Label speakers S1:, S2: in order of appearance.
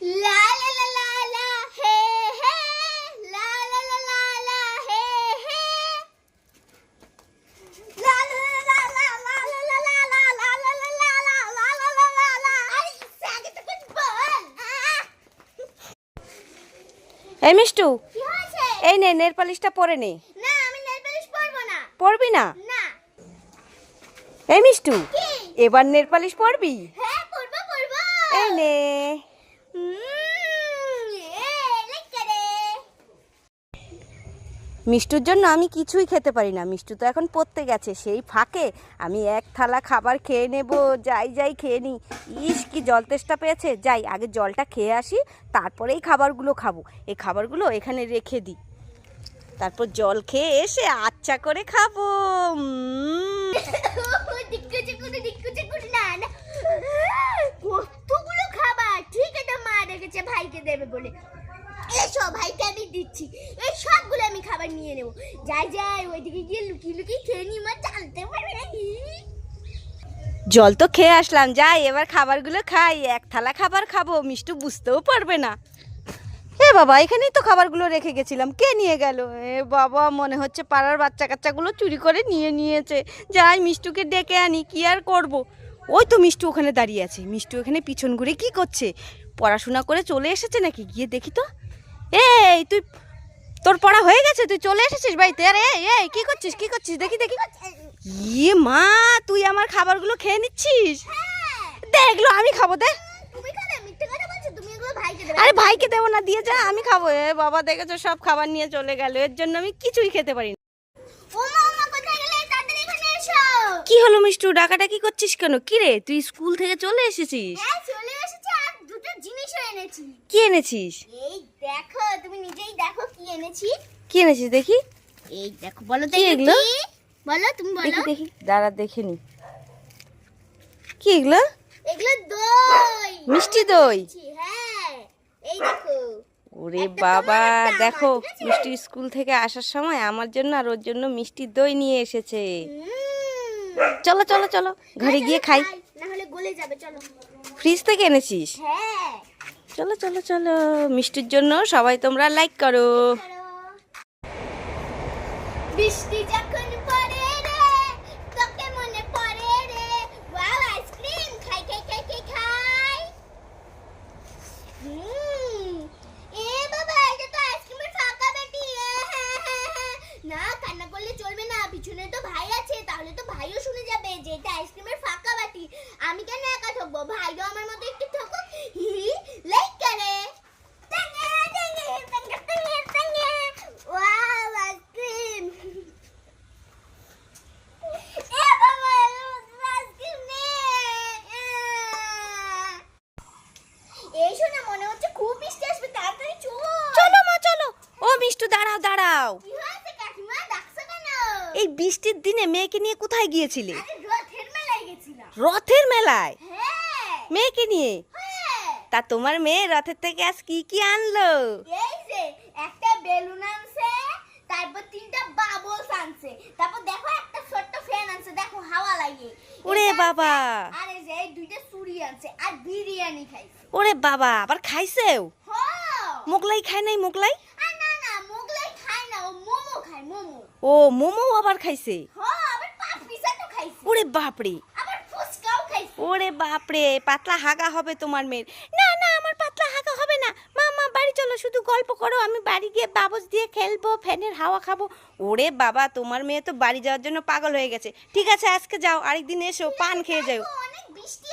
S1: লা লা লা লা লা হে হে লা লা লা লা লা হে হে লা লা লা লা লা লা লা লা লা লা লা লা লা লা লা লা লা লা লা আরে সাগে তো কুছ বল!
S2: এই মিষ্টু
S1: কি হয়েছে
S2: এই নে নেল পালিশটা পরে নে
S1: না আমি নেল পালিশ পরবো না
S2: পরবি না
S1: না
S2: এই মিষ্টু এবার নেল পালিশ পরবি
S1: হ্যাঁ পরবো পরবো
S2: এই নে
S1: উম, এ, লেখা রে।
S2: মিষ্টুর জন্য আমি কিছুই খেতে পারি না। মিষ্টু তো এখন পড়তে গেছে, সেই ফাঁকে আমি এক থালা খাবার খেয়ে নেব, যাই যাই খেয়ে নিই। ইস, কি জল তেষ্টা পেয়েছে। যাই, আগে জলটা খেয়ে আসি, তারপরেই খাবারগুলো খাব। এই খাবারগুলো এখানে রেখে দিই। তারপর জল খেয়ে এসে আচ্ছা করে খাব উম।
S1: দিক্কুচি কুটু দিক্কুচি কুটু না না কতগুলো খাবার ঠিক এটা মা রেখেছে ভাইকে দেবে বলে এসো ভাইকে আমি দিচ্ছি এই সবগুলো আমি খাবার নিয়ে নেব
S2: জল তো খেয়ে আসলাম, যাই, এবার খাবারগুলো খাই, এক থালা খাবার খাব, মিষ্টু বুঝতেও পারবে না। এ বাবা, এখানেই তো খাবারগুলো রেখে গেছিলাম, কে নিয়ে গেল? এ বাবা, মনে হচ্ছে পাড়ার বাচ্চা কাচ্চাগুলো চুরি করে নিয়ে নিয়েছে। যাই, মিষ্টুকে ডেকে আনি, কি আর করব। ওই তো মিষ্টু ওখানে দাঁড়িয়ে আছে। মিষ্টু এখানে পিছন ঘুরে কি করছে? পড়াশোনা করে চলে এসেছে নাকি? গিয়ে দেখি তো। এই, তুই তোর পড়া হয়ে গেছে? তুই চলে এসেছিস বাড়িতে? আরে এই, কি করছিস? কি করছিস? দেখি দেখি। ইয়ে মা তুই আমার খাবারগুলো খেয়ে নিচ্ছিস? দেখল আমি খাব দে।
S1: এগুলো
S2: আরে ভাইকে দেবো না দিয়ে যা আমি খাব। এ বাবা দেখেছ সব খাবার নিয়ে চলে গেল। এর জন্য আমি কিছুই খেতে পারি না। কি হলো মিষ্টু ডাকাটা কি করছিস কেন? কি রে তুই স্কুল থেকে চলে এসেছিস?
S1: হ্যাঁ চলে এসেছি আর দুটো জিনিসও এনেছি।
S2: কি এনেছিস
S1: এই দেখো তুমি নিজেই দেখো কি এনেছি।
S2: কি এনেছিস দেখি?
S1: এই দেখো বলো তো
S2: এগুলো?
S1: বলো তুমি বলো।
S2: দেখি দেখি দাঁড়া দেখে নি। কি এগুলো?
S1: এগুলো দই।
S2: মিষ্টি দই।
S1: হ্যাঁ এই দেখো।
S2: ওরে বাবা দেখো মিষ্টি স্কুল থেকে আসার সময় আমার জন্য আর ওর জন্য মিষ্টি দই নিয়ে এসেছে। চলো চলো চলো ঘরে গিয়ে খাই।
S1: না হলে গলে যাবে চলো।
S2: ফ্রিজ থেকে এনেছিস?
S1: হ্যাঁ।
S2: চলো চলো চলো মিষ্টির জন্য সবাই তোমরা লাইক করো।
S1: বৃষ্টি যখন পড়ে রে তোকে মনে পড়ে রে ওয়াও আইসক্রিম খাই খাই খাই খাই খাই হুম এ বাবা এটা তো আইসক্রিমের ফাঁকা বেটি এ, হ্যাঁ, হ্যাঁ, হ্যাঁ। না কান্না করলে চলবে না পিছনে তো ভাই আছে তাহলে তো ভাইও শুনে যাবে যে এটা আইসক্রিমের ফাঁকা বাটি আমি কেন একা থাকব ভাইও আমার মতো একটু থাকুক হি লাইক করে টাঙ্গে টাঙ্গে টাঙ্গে টাঙ্গে টাঙ্গে ওয়াও আইসক্রিম এ বাবা আইসক্রিম নে এই শোনা মনে হচ্ছে খুব বৃষ্টি আসবে তাড়াতাড়ি চল
S2: চলো মা চলো ও মিষ্টু দাঁড়াও। এই বৃষ্টির দিনে মেয়েকে নিয়ে কোথায় গিয়েছিলে?
S1: রথের মেলায় হ্যাঁ।
S2: মেয়েকে নিয়ে?
S1: হ্যাঁ।
S2: তা তোমার মেয়ে রথের থেকে আজ কি কি আনলো?
S1: এই যে একটা বেলুন আনছে তারপর তিনটা বাবলস আনছে। তারপর দেখো একটা ছোট্ট ফ্যান আনছে দেখো হাওয়া লাগে
S2: ওরে বাবা।
S1: আর যে এই দুইটা চুড়ি আনছে আর বিরিয়ানি খাইছে।
S2: ওরে বাবা আবার খাইছেও?
S1: হ্যাঁ।
S2: মোগলাই খায় নাই মোগলাই
S1: আর না না মোগলাই খায় না ও মোমো খায় মোমো
S2: ও মোমো আবার খাইছে?
S1: হ্যাঁ খাইছে।
S2: ওরে বাপরে। ওরে বাপরে পাতলা হাগা হবে তোমার মেয়ের। না না আমার পাতলা হাগা হবে না। মা মা বাড়ি চলো শুধু গল্প করো। আমি বাড়ি গিয়ে বাবস দিয়ে খেলব ফ্যানের হাওয়া খাব। ওরে বাবা তোমার মেয়ে তো বাড়ি যাওয়ার জন্য পাগল হয়ে গেছে। ঠিক আছে আজকে যাও আরেকদিন এসো পান খেয়ে যাও।
S1: অনেক বৃষ্টি